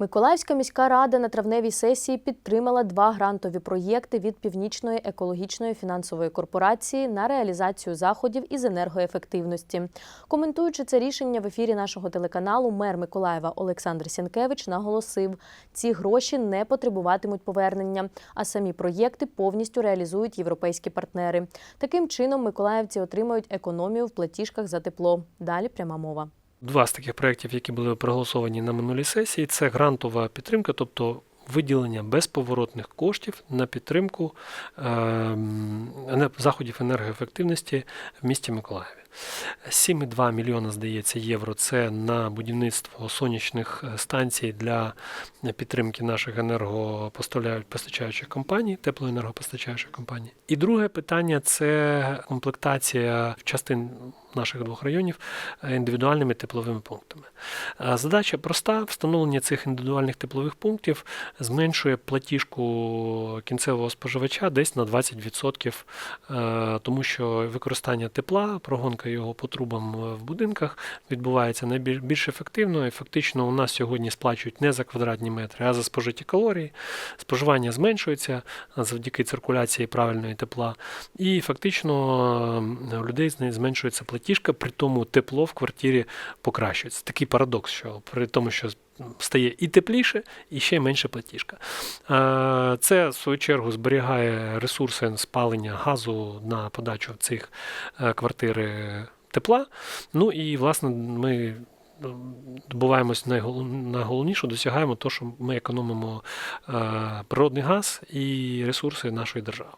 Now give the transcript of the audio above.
Миколаївська міська рада на травневій сесії підтримала два грантові проєкти від Північної екологічної фінансової корпорації на реалізацію заходів із енергоефективності. Коментуючи це рішення в ефірі нашого телеканалу, мер Миколаєва Олександр Сінкевич наголосив, ці гроші не потребуватимуть повернення, а самі проєкти повністю реалізують європейські партнери. Таким чином, миколаївці отримають економію в платіжках за тепло. Далі пряма мова. Два з таких проєктів, які були проголосовані на минулій сесії, це грантова підтримка, тобто виділення безповоротних коштів на підтримку е заходів енергоефективності в місті Миколаєві. 7,2 мільйона, здається, євро це на будівництво сонячних е, станцій для підтримки наших енергопостачаючих компаній, теплоенергопостачаючих компаній. І друге питання це комплектація частин наших двох районів е, індивідуальними тепловими пунктами. Е, Задача проста: встановлення цих індивідуальних теплових пунктів зменшує платіжку кінцевого споживача десь на 20%, е, тому що використання тепла, прогонка його по трубам е, в будинках відбувається найбільш більш ефективно. І фактично у нас сьогодні сплачують не за квадратні метри, а за спожиті калорії. Споживання зменшується завдяки циркуляції правильної тепла. І фактично е, у людей зменшується платіжка, при тому тепло в квартирі покращується. Такий парадокс, що при тому, що стає і тепліше, і ще менше платіжка. Е, Це, в свою чергу, зберігає ресурси спалення газу на подачу цих е, квартири тепла. Ну і, власне, ми добуваємось найгол- найголовніше, досягаємо те, що ми економимо е, природний газ і ресурси нашої держави.